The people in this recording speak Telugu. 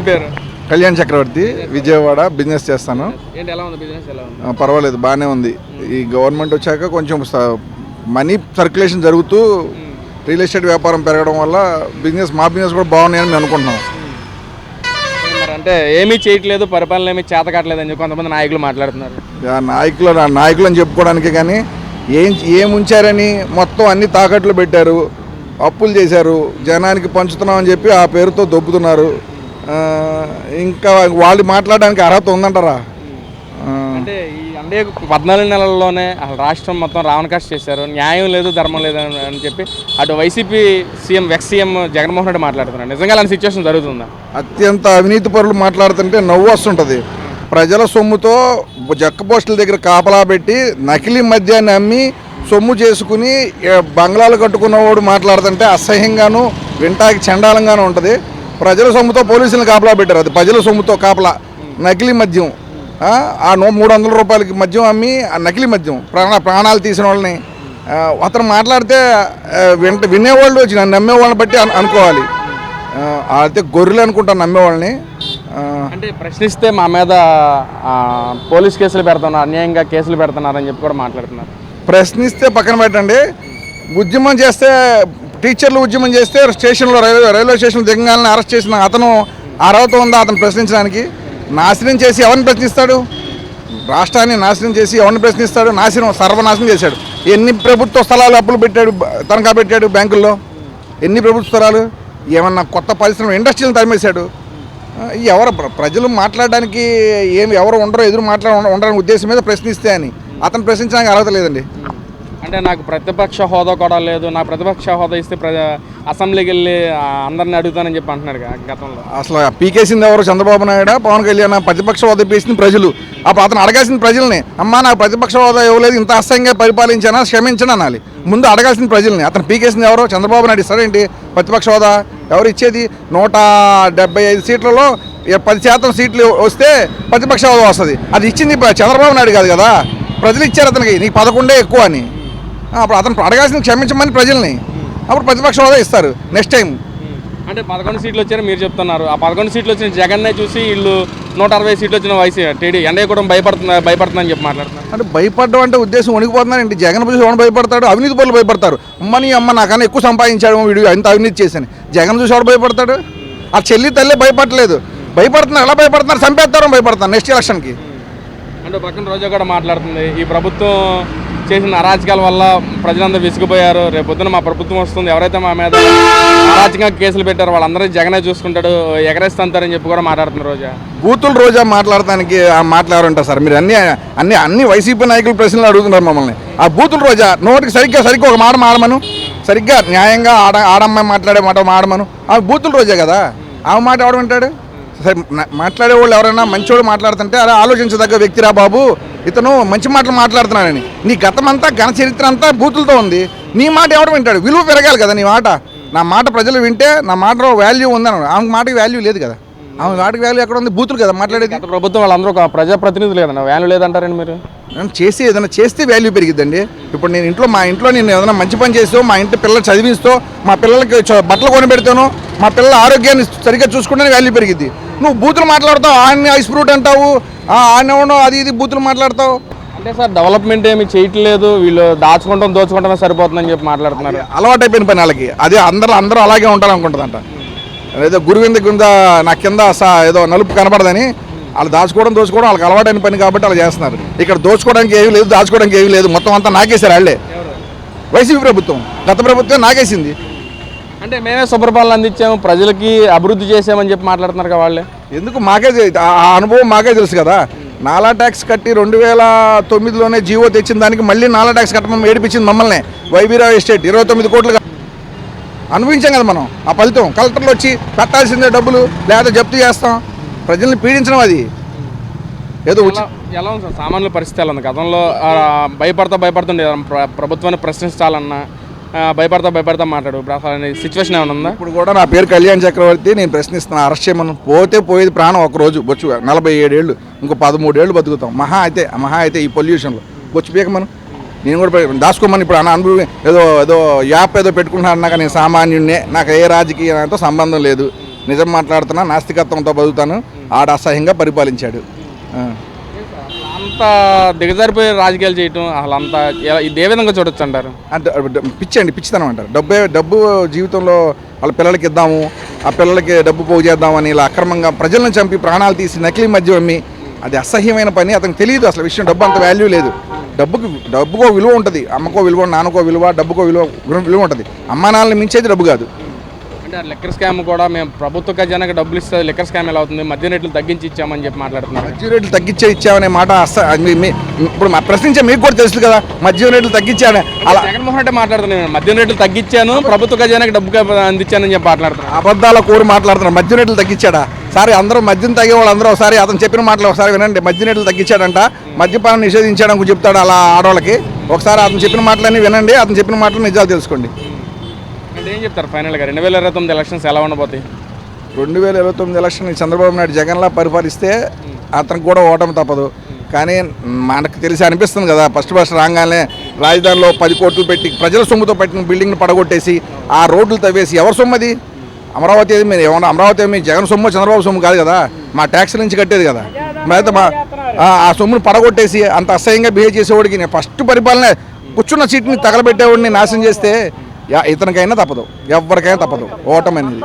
పేరు? కళ్యాణ్ చక్రవర్తి విజయవాడ బిజినెస్ చేస్తాను. ఏంటి ఎలా ఉంది? బిజినెస్ ఎలా ఉంది? ఆ, పర్వాలేదు బాగానే ఉంది. ఈ గవర్నమెంట్ వచ్చాక కొంచెం స- మనీ సర్క్యులేషన్ జరుగుతూ రియల్ ఎస్టేట్ వ్యాపారం పెరగడం వల్ల బిజినెస్ మా బిజినెస్ కూడా బాగున్నాయని మేము అనుకుంటున్నాం. ఏం మరి అంటే ఏమీ చేయట్లేదు పరిపాలన ఏమీ చేత కావట్లేదు అని చెప్పి కొంతమంది నాయకులు మాట్లాడుతున్నారు. ఆ నాయకులు ఆ నాయకులు అని చెప్పుకోవడానికి కానీ ఏం ఏం ఉంచారని మొత్తం అన్ని తాకట్లు పెట్టారు అప్పులు చేశారు జనానికి పంచుతున్నామని చెప్పి ఆ పేరుతో దొబ్బుతున్నారు. ఇంకా వాళ్ళు మాట్లాడడానికి అర్హత ఉందంటారా? అంటే ఈ అంటే పద్నాలుగు నెలల్లోనే అసలు రాష్ట్రం మొత్తం రావణకాస్ట్ చేశారు. న్యాయం లేదు ధర్మం లేదు అని చెప్పి అటు YCP CM ex CM Jaganmohan Reddy మాట్లాడుతున్నారు. నిజంగా అలాంటి సిచ్యువేషన్ జరుగుతుందా? అత్యంత అవినీతి పరులు మాట్లాడుతుంటే నవ్వు వస్తుంటుంది. ప్రజల సొమ్ముతో జక్క పోస్టుల దగ్గర కాపలా పెట్టి నకిలీ మద్యాన్ని అమ్మి సొమ్ము చేసుకుని బంగ్లాలు కట్టుకున్నవాడు మాట్లాడుతుంటే అసహ్యంగాను వింటాకి చండాలంగాను ఉంటుంది. ప్రజల సొమ్ముతో పోలీసులను కాపలా పెట్టారు. అది ప్రజల సొమ్ముతో కాపలా. నకిలీ మద్యం. ఆ, నో మూడు వందల రూపాయలకి మద్యం అమ్మి ఆ నకిలీ మద్యం. ప్రాణ ప్రాణాలు తీసిన వాళ్ళని. అతను మాట్లాడితే వింట వినేవాళ్ళు వచ్చి నన్ను నమ్మేవాళ్ళని బట్టి అను- అనుకోవాలి. అయితే గొర్రెలు అనుకుంటాను నమ్మేవాళ్ళని. అంటే ప్రశ్నిస్తే మా మీద పోలీస్ కేసులు పెడుతున్నారు అన్యాయంగా కేసులు పెడుతున్నారు అని చెప్పి కూడా మాట్లాడుతున్నారు. ప్రశ్నిస్తే పక్కన పెట్టండి. ఉద్యమం చేస్తే టీచర్లు ఉద్యమం చేస్తే స్టేషన్లో రైల్వే రైల్వే స్టేషన్ దిగంగాలని అరెస్ట్ చేసిన అతను అర్హత ఉందా అతను ప్రశ్నించడానికి? నాశనం చేసి ఎవరిని ప్రశ్నిస్తాడు? రాష్ట్రాన్ని నాశనం చేసి ఎవరిని ప్రశ్నిస్తాడు? నాశనం సర్వనాశనం చేశాడు. ఎన్ని ప్రభుత్వ స్థలాలు అప్పులు పెట్టాడు తనఖా పెట్టాడు బ్యాంకుల్లో? ఎన్ని ప్రభుత్వ స్థలాలు? ఏమన్నా కొత్త పరిశ్రమ ఇండస్ట్రీలను తరిమేశాడు? ఎవరు ప్రజలు మాట్లాడడానికి ఏమి ఎవరు ఉండరు ఎదురు మాట్లాడ ఉండరని ఉద్దేశం మీద ప్రశ్నిస్తే అని. అతను ప్రశ్నించడానికి అర్హత లేదండి. అంటే నాకు ప్రతిపక్ష హోదా కూడా లేదు. నా ప్రతిపక్ష హోదా ఇస్తే అసెంబ్లీకి వెళ్ళి అందరిని అడుగుతానని చెప్పి అంటున్నాడు గతంలో. అసలు పీకేసింది ఎవరు? చంద్రబాబు నాయుడు? పవన్ కళ్యాణ్ ప్రతిపక్ష హోదా పీసింది ప్రజలు. అప్పుడు అతను అడగాల్సిన ప్రజల్ని అమ్మా నాకు ప్రతిపక్ష హోదా ఇవ్వలేదు. ఇంత అసహ్యంగా పరిపాలించానా? క్షమించను? అనాలి. ముందు అడగాల్సిన ప్రజల్ని. అతను పీకేసింది ఎవరో? చంద్రబాబు నాయుడు ఇస్తారేంటి? ప్రతిపక్ష హోదా ఎవరు ఇచ్చేది? నూట డెబ్బై ఐదు సీట్లలో పది శాతం సీట్లు వస్తే ప్రతిపక్ష హోదా వస్తుంది. అది ఇచ్చింది చంద్రబాబు నాయుడు కాదు కదా? ప్రజలు ఇచ్చారు అతనికి. నీకు పదకొండే ఎక్కువ అని. అప్పుడు అతను అడగాల్సిన క్షమించమని ప్రజల్ని. అప్పుడు ప్రతిపక్ష హోదా ఇస్తారు. నెక్స్ట్ టైం అంటే పదకొండు సీట్లు వచ్చారని మీరు చెప్తున్నారు. ఆ పదకొండు సీట్లు వచ్చిన జగన్నే చూసి వీళ్ళు నూట అరవై సీట్లు వచ్చిన వైసీ టీడీ ఎండే కూడా భయపడుతున్నా భయపడుతుందని చెప్పి మాట్లాడుతున్నారు. అంటే భయపడడం అంటే ఉద్దేశం వణికిపోతున్నానండి జగన్ చూసి ఎవడు భయపడతాడు అవినీతి పనులు భయపడతారు. అమ్మని అమ్మ నాకన్నా ఎక్కువ సంపాదించాడు వీడు ఎంత అవినీతి చేశాను. జగన్ చూసి ఎవడు భయపడతాడు? ఆ చెల్లి తల్లి భయపడలేదు. భయపడుతున్నారు ఎలా భయపడుతున్నారు? చంపేస్తారని భయపడుతున్నారు నెక్స్ట్ ఎలక్షన్కి అంటే పక్కన రోజా కూడా మాట్లాడుతుంది ఈ ప్రభుత్వం చేసిన అరాచకాల వల్ల ప్రజలందరూ విసిగిపోయారు. రేపొద్దున మా ప్రభుత్వం వస్తుంది. ఎవరైతే మా మీద అరాచకంగా కేసులు పెట్టారో వాళ్ళందరూ జగనే చూసుకుంటాడు. ఎగరేస్తుంటారని చెప్పి కూడా మాట్లాడుతున్నారు రోజా. బూతులు రోజా మాట్లాడటానికి మాట్లాడుంటారు సార్? మీరు అన్ని అన్ని అన్ని వైసీపీ నాయకులు ప్రశ్నలు అడుగుతున్నారు మమ్మల్ని. ఆ బూతులు రోజా నోటికి సరిగ్గా సరిగ్గా ఒక మాట మాడమను. సరిగ్గా న్యాయంగా ఆడ ఆడమ్మాయి మాట్లాడే మాట మాడమను. ఆ బూతులు రోజా కదా? ఆ మాట ఎవడు వింటాడు? సరే మాట్లాడే వాళ్ళు ఎవరైనా మంచోడు మాట్లాడుతుంటే అలా ఆలోచించదగ్గ వ్యక్తిరా బాబు. ఇతను మంచి మాటలు మాట్లాడుతున్నాడని. నీ గతం అంతా ఘన చరిత్ర అంతా బూతులతో ఉంది. నీ మాట ఎవడు వింటాడు? విలువ పెరగాలి కదా నీ మాట. నా మాట ప్రజలు వింటే నా మాటలో వాల్యూ ఉందని ఆమె మాటకి వాల్యూ లేదు కదా. ఆమె మాటకి వాల్యూ ఎక్కడ ఉంది? బూతులు కదా మాట్లాడేది. ప్రభుత్వం వాళ్ళందరూ ఒక ప్రజాప్రతినిధులు లేదన్న వాల్యూ లేదంటారండి మీరు? నేను చేసి ఏదైనా చేస్తే వాల్యూ పెరిగిద్దండి. ఇప్పుడు నేను ఇంట్లో మా ఇంట్లో నేను ఏదైనా మంచి పని చేస్తూ మా ఇంటి పిల్లలు చదివిస్తూ మా పిల్లలకి బట్టలు కొని పెడతాను మా పిల్లల ఆరోగ్యాన్ని సరిగ్గా చూసుకుంటే వాల్యూ పెరిగిద్ది. నువ్వు బూతులు మాట్లాడతావు ఆయన్ని ఐస్ ఫ్రూట్ అంటావు ఆ, ఆయన అది ఇది బూతులు మాట్లాడతావు. అంటే సార్ డెవలప్మెంట్ ఏమి చేయట్లేదు వీళ్ళు దాచుకుంటాం దోచుకుంటాం సరిపోతుందని చెప్పి మాట్లాడుతున్నారు. అలవాటైపోయిన పని వాళ్ళకి. అదే అందరూ అందరూ అలాగే ఉంటారు అనుకుంటుందంట ఏదో గురువింద కింద నా కింద ఏదో నలుపు కనపడదని వాళ్ళు దాచుకోవడం దోచుకోవడం వాళ్ళకి అలవాటైన పని కాబట్టి వాళ్ళు చేస్తున్నారు. ఇక్కడ దోచుకోవడానికి ఏమీ లేదు దాచుకోవడానికి ఏమీ లేదు మొత్తం అంతా నాకేశారు వాళ్ళే. వైసీపీ ప్రభుత్వం గత ప్రభుత్వం నాకేసింది. అంటే మేమే సుప్రపాలన అందించాము ప్రజలకి అభివృద్ధి చేసామని చెప్పి మాట్లాడుతున్నారు కదా వాళ్ళే. ఎందుకు? మాకే ఆ అనుభవం మాకే తెలుసు కదా. నాలా ట్యాక్స్ కట్టి రెండు వేల తొమ్మిదిలోనే జీవో తెచ్చిన దానికి మళ్ళీ నాలా ట్యాక్స్ కట్టమని ఏడిపించింది మమ్మల్ని వైబీరావు ఎస్టేట్. ఇరవై తొమ్మిది కోట్లు అనుభవించాం కదా మనం. ఆ ఫలితం కలెక్టర్లు వచ్చి పెట్టాల్సిందే డబ్బులు లేదా జప్తు చేస్తాం. ప్రజల్ని పీడించడం అది. ఏదో ఎలా- ఉంది సార్? సామాన్యుల పరిస్థితి ఎలా ఉంది? గతంలో భయపడతా భయపడుతుండే ప్ర- ప్రభుత్వాన్ని ప్రశ్నించాలన్నా భయపడతా భయపడతా మాట్లాడు. ఇప్పుడు అసలు సిచ్యువేషన్ ఏమైనా ఉందా? ఇప్పుడు కూడా నా పేరు కళ్యాణ్ చక్రవర్తి నేను ప్రశ్నిస్తున్నా అరెస్ట్ చేయమని. పోతే పోయేది ప్రాణం ఒక రోజు బొచ్చు నలభై ఏడేళ్ళు ఇంకో పదమూడేళ్ళు బతుకుతాం. మహా అయితే మహా అయితే ఈ పొల్యూషన్లో బొచ్చు పీకమను. నేను కూడా దాచుకోమని ఇప్పుడు. అన్న అనుభవం ఏదో ఏదో యాప్ ఏదో పెట్టుకుంటున్నా నాకు నేను సామాన్యుడినే నాకు ఏ రాజకీయంతో సంబంధం లేదు. నిజం మాట్లాడుతున్నా నాస్తికత్వంతో బతుకుతాను. ఆడ అసహ్యంగా పరిపాలించాడు. అంత దిగజారిపోయి రాజకీయాలు చేయటం అసలు అంత ఇది ఏ విధంగా చూడొచ్చు అంటారు? అంటే పిచ్చి అండి పిచ్చితనం అంటారు. డబ్బే డబ్బు జీవితంలో వాళ్ళ పిల్లలకి ఇద్దాము ఆ పిల్లలకి డబ్బు పోగు చేద్దామని ఇలా అక్రమంగా ప్రజలను చంపి ప్రాణాలు తీసి నకిలీ మద్యం అమ్మి అది అసహ్యమైన పని అతనికి తెలియదు అసలు విషయం డబ్బు అంత వాల్యూ లేదు. డబ్బుకు డబ్బుకో విలువ ఉంటుంది అమ్మకో విలువ నాన్నకో విలువ డబ్బుకో విలువ విలువ ఉంటుంది. అమ్మా నాన్నని మించేది డబ్బు కాదు. అంటే లిక్కర్ స్కామ్ కూడా మేము ప్రభుత్వ ఖజానాకి డబ్బులు ఇస్తే లిక్కర్ స్కామ్ ఎలా అవుతుంది? మద్య రేట్లు తగ్గించి ఇచ్చామని చెప్పి మాట్లాడుతున్నారు. మద్యం రేట్లు తగ్గించే ఇచ్చామనే మాట ఇప్పుడు మా ప్రశ్నించే మీకు కూడా తెలుసు కదా మద్యం రేట్లు తగ్గించానే అలా జగన్మోహన్ రెడ్డి మాట్లాడుతున్నాను మద్యం రేట్లు తగ్గించాను ప్రభుత్వ ఖజానాకి డబ్బు అందించానని చెప్పి మాట్లాడుతున్నాను అబద్ధాల కోరి మాట్లాడుతున్నారు. మద్యం రేట్లు తగ్గించాడా? సరే అందరూ మద్యం తాగే వాళ్ళు అందరూ ఒకసారి అతను చెప్పిన మాటలు ఒకసారి వినండి. మద్యం రేట్లు తగ్గించాడంట. మద్యపానం నిషేధించాడని చెప్తాడు అలా ఆడవాళ్ళకి. ఒకసారి అతను చెప్పిన మాటలన్నీ వినండి. అతను చెప్పిన మాటలు నిజాలు తెలుసుకోండి. అంటే ఏం చెప్తారు ఫైనల్గా? రెండు వేల ఇరవై తొమ్మిది ఎలక్షన్స్ ఎలా ఉండబోతాయి? రెండు వేల ఇరవై తొమ్మిది ఎలక్షన్ చంద్రబాబు నాయుడు జగన్లా పరిపాలిస్తే అతనికి కూడా ఓటమి తప్పదు. కానీ మనకు తెలిసి అనిపిస్తుంది కదా ఫస్ట్ ఫస్ట్ రాగానే రాజధానిలో పది కోట్లు పెట్టి ప్రజల సొమ్ముతో పెట్టిన బిల్డింగ్ని పడగొట్టేసి ఆ రోడ్లు తవ్వేసి ఎవరి సొమ్ము అది అమరావతి అది మీరు ఏమన్నా అమరావతి మీ జగన్ సొమ్ము చంద్రబాబు సొమ్ము కాదు కదా. మా ట్యాక్స్ నుంచి కట్టేది కదా. అయితే మా ఆ సొమ్మును పడగొట్టేసి అంత అసహ్యంగా బిహేవ్ చేసేవాడికి నేను ఫస్ట్ పరిపాలన కూర్చున్న సీట్ని తగలబెట్టేవాడిని నాశనం చేస్తే ఇతనికైనా తప్పదు. ఎవరికైనా తప్పదు. ఓటమి అనేది